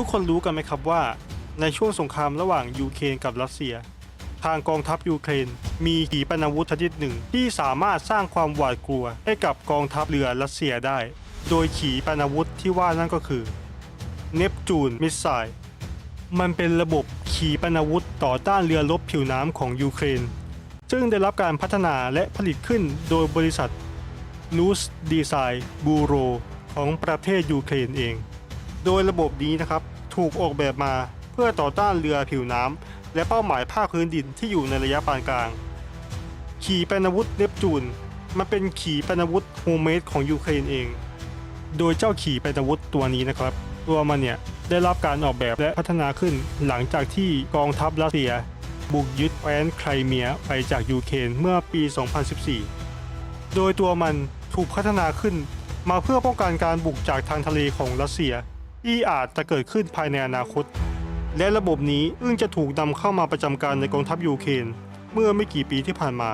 ทุกคนรู้กันไหมครับว่า ในช่วงสงครามระหว่างยูเครนกับรัสเซีย ทางกองทัพยูเครน มีขีปนาวุธชนิดหนึ่ง ที่สามารถสร้างความหวาดกลัวให้กับกองทัพเรือรัสเซียได้ โดยขีปนาวุธที่ว่านั่นก็คือเนปจูนมิสไซล์มันเป็นระบบขีปนาวุธต่อต้านเรือรบผิวน้ำของยูเครน ซึ่งได้รับการพัฒนาและผลิตขึ้นโดยบริษัทลูสดีไซน์บูโรของประเทศยูเครนเอง โดยระบบนี้นะครับถูกออกแบบมาเพื่อต่อต้านเรือผิวน้ำและเป้าหมายภาคพื้นดินที่อยู่ในระยะปานกลาง ขีปนาวุธเนปจูนมันเป็นขีปนาวุธโฮมเมดของยูเครนเอง โดยเจ้าขีปนาวุธตัวนี้นะครับ ตัวมันเนี่ยได้รับการออกแบบและพัฒนาขึ้นหลังจากที่กองทัพรัสเซีย บุกยึดแคว้นไครเมียไปจากยูเครนเมื่อปี 2014 โดยตัวมันถูกพัฒนาขึ้นมาเพื่อป้องกันการบุกจากทางทะเลของรัสเซีย ที่อาจจะเกิดขึ้นภายในอนาคต และระบบนี้เพิ่งจะถูกนำเข้ามาประจำการในกองทัพยูเครนเมื่อไม่กี่ปีที่ผ่านมา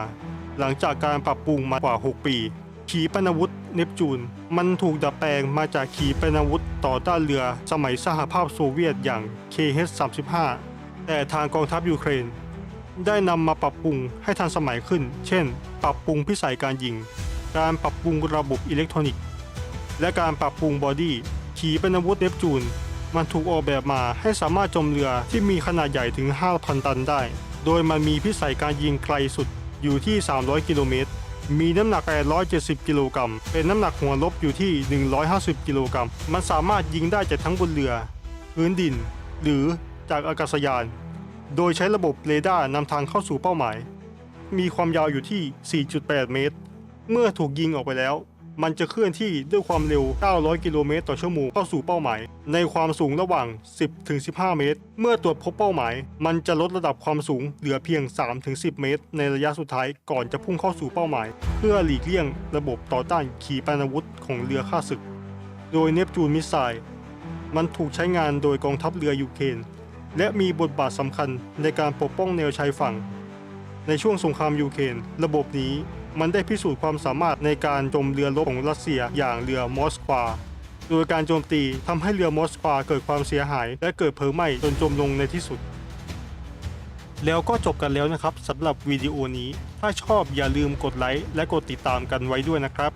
หลังจากการปรับปรุงมากว่า 6 ปีขีปนาวุธเนปจูน มันถูกดัดแปลงมาจากขีปนาวุธต่อต้านเรือสมัยสหภาพโซเวียตอย่าง KH-35 แต่ทางกองทัพยูเครน ได้นำมาปรับปรุงให้ทันสมัยขึ้น เช่น ปรับปรุงพิสัยการยิง การปรับปรุงระบบอิเล็กทรอนิกส์ และการปรับปรุงบอดี้ ขีปนอาวุธเนปจูน มันถูกออกแบบมาให้สามารถจมเรือที่มีขนาดใหญ่ถึง 5,000 ตันได้ โดยมันมีพิสัยการยิงไกลสุดอยู่ที่ 300 กิโลเมตร มีน้ำหนัก 870 กิโลกรัม เป็นน้ำหนักหัวลบอยู่ที่ 150 กิโลกรัม มันสามารถยิงได้จากทั้งบนเรือ พื้นดิน หรือจากอากาศยาน โดยใช้ระบบเรดาร์นำทางเข้าสู่เป้าหมาย มีความยาวอยู่ที่ 4.8 เมตร เมื่อถูกยิงออกไปแล้ว มันจะเคลื่อนที่ด้วยความเร็ว 900 กิโลเมตรต่อชั่วโมงเข้าสู่เป้าหมาย ในความสูงระหว่าง 10-15 เมตร เมื่อตรวจพบเป้าหมาย มันจะลดระดับความสูงเหลือเพียง 3-10 เมตร ในระยะสุดท้ายก่อนจะพุ่งเข้าสู่เป้าหมาย เพื่อหลีกเลี่ยงระบบต่อต้านขีปนาวุธของเรือข้าศึก โดยเนปจูนมิสไซล์มันถูกใช้งานโดยกองทัพเรือยูเครนและมีบทบาทสำคัญในการปกป้องแนวชายฝั่ง ในช่วงสงครามยูเครนระบบนี้ มันได้พิสูจน์ความสามารถในการจมเรือรบของรัสเซียอย่างเรือมอสควา โดยการโจมตีทำให้เรือมอสควาเกิดความเสียหาย และเกิดเพลิงไหม้จนจมลงในที่สุด แล้วก็จบกันแล้วนะครับสำหรับวิดีโอนี้ ถ้าชอบอย่าลืมกดไลค์และกดติดตามกันไว้ด้วยนะครับ